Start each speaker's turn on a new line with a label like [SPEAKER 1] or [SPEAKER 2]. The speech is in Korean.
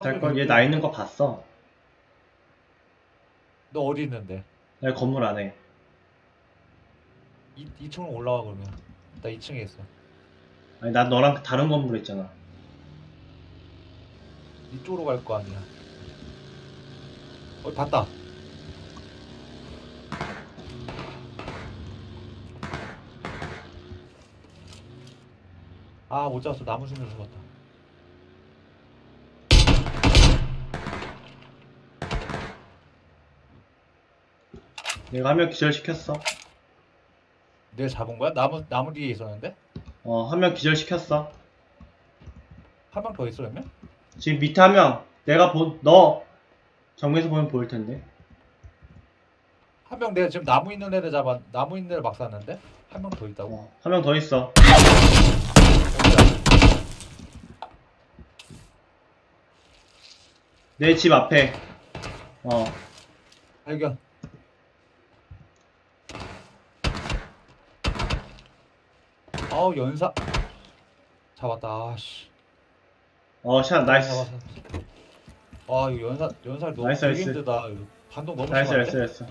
[SPEAKER 1] 될걸? 얘 나 있는 거 봤어.
[SPEAKER 2] 너 어디 있는데?
[SPEAKER 1] 나 건물 안에.
[SPEAKER 2] 2, 2층으로 올라와 그러면 나 2층에 있어
[SPEAKER 1] 아니, 나 너랑 다른 건물에 있잖아.
[SPEAKER 2] 이쪽으로 갈 거 아니야 어 봤다 아 못 잡았어 나무 숨겨 죽었다
[SPEAKER 1] 내가 한 명 기절시켰어.
[SPEAKER 2] 내가 잡은 거야? 나무 나무 뒤에 있었는데?
[SPEAKER 1] 어, 한 명 기절시켰어.
[SPEAKER 2] 한 명 더 있어 그러면?
[SPEAKER 1] 지금 밑에 한 명, 내가 본, 너, 정면에서 보면 보일 텐데.
[SPEAKER 2] 한 명 내가 지금 나무 있는 애를 잡아 나무 있는 애를 막 쐈는데? 한 명 더 있다고?
[SPEAKER 1] 어, 한 명 더 있어.
[SPEAKER 2] 어디야?
[SPEAKER 1] 내집 앞에. 어,
[SPEAKER 2] 발견 아우 연사 잡았다 아씨
[SPEAKER 1] 어, 샷, 나이스.
[SPEAKER 2] 잡았어 아 이거 연사 연사 너무
[SPEAKER 1] 나이스,
[SPEAKER 2] 되게
[SPEAKER 1] 나이스.
[SPEAKER 2] 힘들다 이거 반동 너무
[SPEAKER 1] 나이스,
[SPEAKER 2] 심한데?
[SPEAKER 1] 나이스, 나이스.